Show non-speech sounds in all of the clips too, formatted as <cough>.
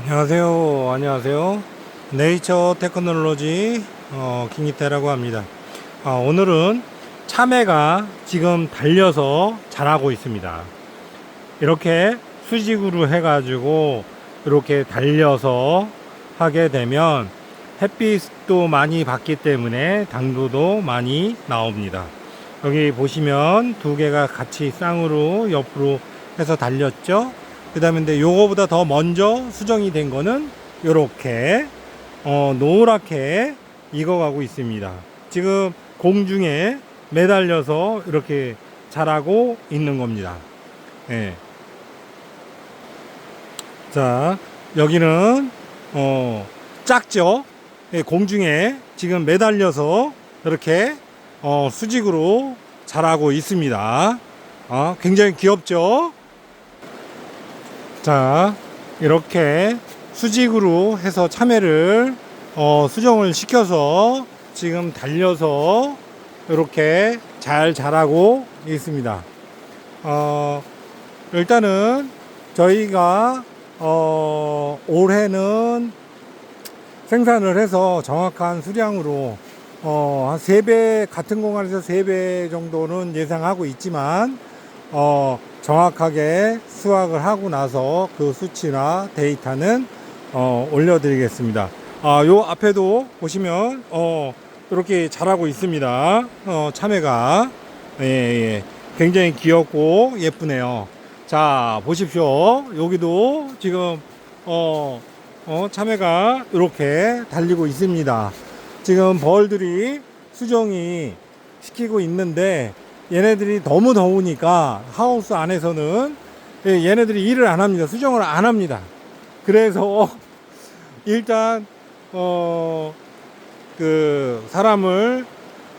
안녕하세요. 안녕하세요. 네이처 테크놀로지 어, 김기태라고 합니다. 아, 오늘은 참외가 지금 달려서 자라고 있습니다. 이렇게 수직으로 해가지고 이렇게 달려서 하게 되면 햇빛도 많이 받기 때문에 당도도 많이 나옵니다. 여기 보시면 두 개가 같이 쌍으로 옆으로 해서 달렸죠. 그 다음에 근데 요거보다 더 먼저 수정이 된 거는 요렇게 어, 노랗게 익어가고 있습니다. 지금 공중에 매달려서 이렇게 자라고 있는 겁니다. 예. 자, 여기는 어, 작죠? 예, 공중에 지금 매달려서 이렇게 어, 수직으로 자라고 있습니다. 어, 굉장히 귀엽죠? 자, 이렇게 수직으로 해서 참외를 어, 수정을 시켜서 지금 달려서 이렇게 잘 자라고 있습니다. 어, 일단은 저희가 어, 올해는 생산을 해서 정확한 수량으로 어, 한 3배, 같은 공간에서 3배 정도는 예상하고 있지만, 어, 정확하게 수확을 하고 나서 그 수치나 데이터는 어, 올려드리겠습니다. 아, 요 앞에도 보시면, 어, 이렇게 자라고 있습니다. 어, 참외가. 예, 예. 굉장히 귀엽고 예쁘네요. 자, 보십시오. 여기도 지금, 어, 어, 참외가 이렇게 달리고 있습니다. 지금 벌들이 수정이 시키고 있는데 얘네들이 너무 더우니까 하우스 안에서는 예, 얘네들이 일을 안 합니다. 수정을 안 합니다. 그래서 <laughs> 일단 어 그 사람을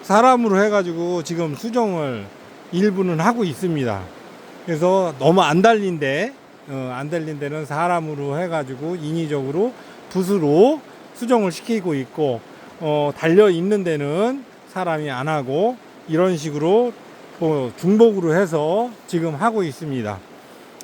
사람으로 해가지고 지금 수정을 일부는 하고 있습니다. 그래서 너무 안 달린데 어, 안 달린 데는 사람으로 해가지고 인위적으로 붓으로 수정을 시키고 있고 어, 달려 있는 데는 사람이 안 하고 이런 식으로 어, 중복으로 해서 지금 하고 있습니다.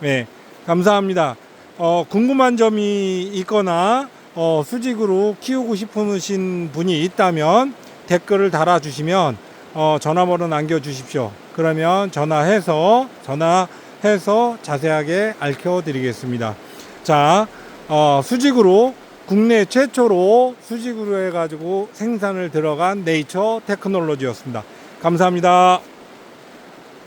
네, 감사합니다. 어, 궁금한 점이 있거나 어, 수직으로 키우고 싶으신 분이 있다면 댓글을 달아주시면 어, 전화번호 남겨주십시오. 그러면 전화해서 전화해서 자세하게 알려드리겠습니다. 자, 어, 수직으로 국내 최초로 수직으로 해가지고 생산을 들어간 네이처 테크놀로지였습니다. 감사합니다.